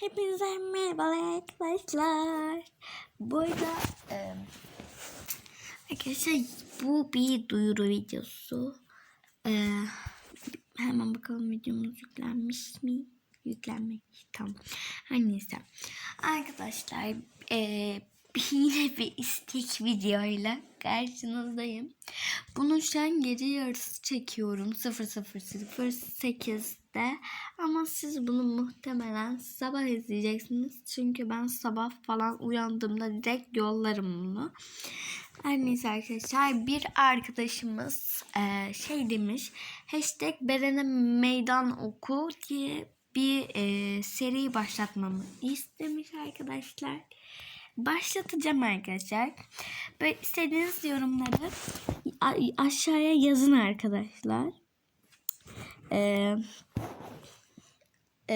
Hepinize merhaba arkadaşlar. Bu arada e, arkadaşlar bu bir duyuru videosu. E, hemen bakalım videomuz yüklenmiş mi? Yüklenmiş. Tamam. Her neyse. Arkadaşlar e, yine bir istek videoyla karşınızdayım. Bunu şu an gece yarısı çekiyorum. 00.08'de. Ama siz bunu muhtemelen sabah izleyeceksiniz. Çünkü ben sabah falan uyandığımda direkt yollarım bunu. Her neyse arkadaşlar bir arkadaşımız e, şey demiş. Hashtag Beren'e meydan oku diye bir e, seri başlatmamı istemiş arkadaşlar. Başlatacağım arkadaşlar. Böyle istediğiniz yorumları aşağıya yazın arkadaşlar. Ee, e,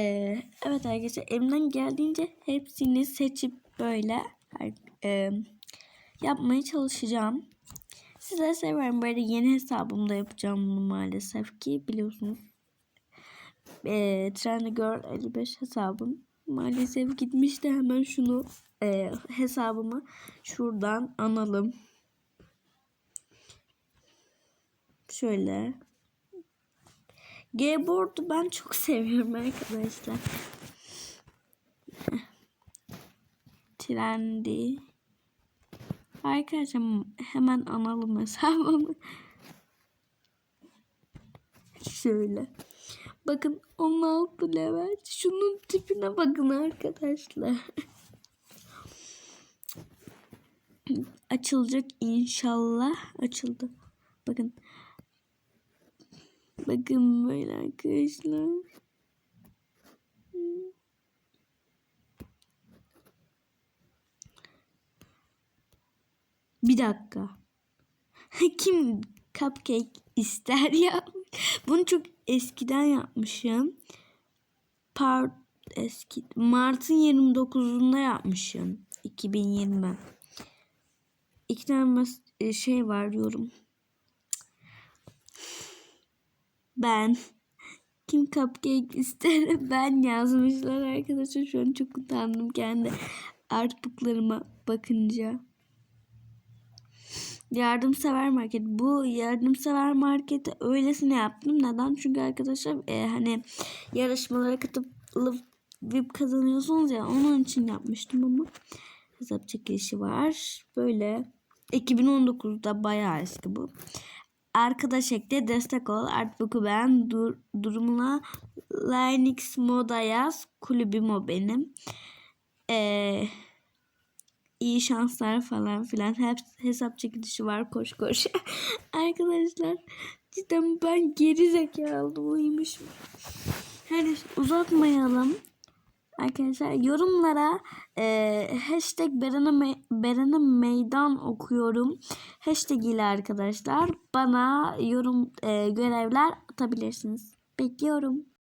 evet arkadaşlar elimden geldiğince hepsini seçip böyle e, yapmaya çalışacağım. Size severim. Böyle yeni hesabımda yapacağım bunu maalesef ki biliyorsunuz. E, Trendy Girl 55 hesabım. Maalesef gitmişti hemen şunu e, hesabımı şuradan analım. Şöyle. Gboard'u ben çok seviyorum arkadaşlar. Trendy. Arkadaşlar hemen analım hesabımı. Şöyle. Bakın 16 level. Şunun tipine bakın arkadaşlar. Açılacak inşallah. Açıldı. Bakın. Bakın böyle arkadaşlar. Bir dakika. Kim cupcake ister ya? Bunu çok eskiden yapmışım. Part eski Mart'ın 29'unda yapmışım. 2020. İki tane e, şey var yorum. Ben kim cupcake ister ben yazmışlar arkadaşlar. Şu an çok utandım kendi artbooklarıma bakınca. Yardımsever market. Bu yardımsever marketi öylesine yaptım. Neden? Çünkü arkadaşlar e, hani yarışmalara katılıp VIP kazanıyorsunuz ya onun için yapmıştım ama hesap çekilişi var. Böyle 2019'da bayağı eski bu. Arkadaş ekle destek ol. Artbook'u ben dur, durumuna Linux moda yaz. Kulübüm o benim. Eee iyi şanslar falan filan hep hesap çekilişi var koş koş. Arkadaşlar cidden ben geri zekalı uyumuşum. Hadi uzatmayalım. Arkadaşlar yorumlara e, hashtag Beren'e me meydan okuyorum. Hashtag ile arkadaşlar bana yorum e, görevler atabilirsiniz. Bekliyorum.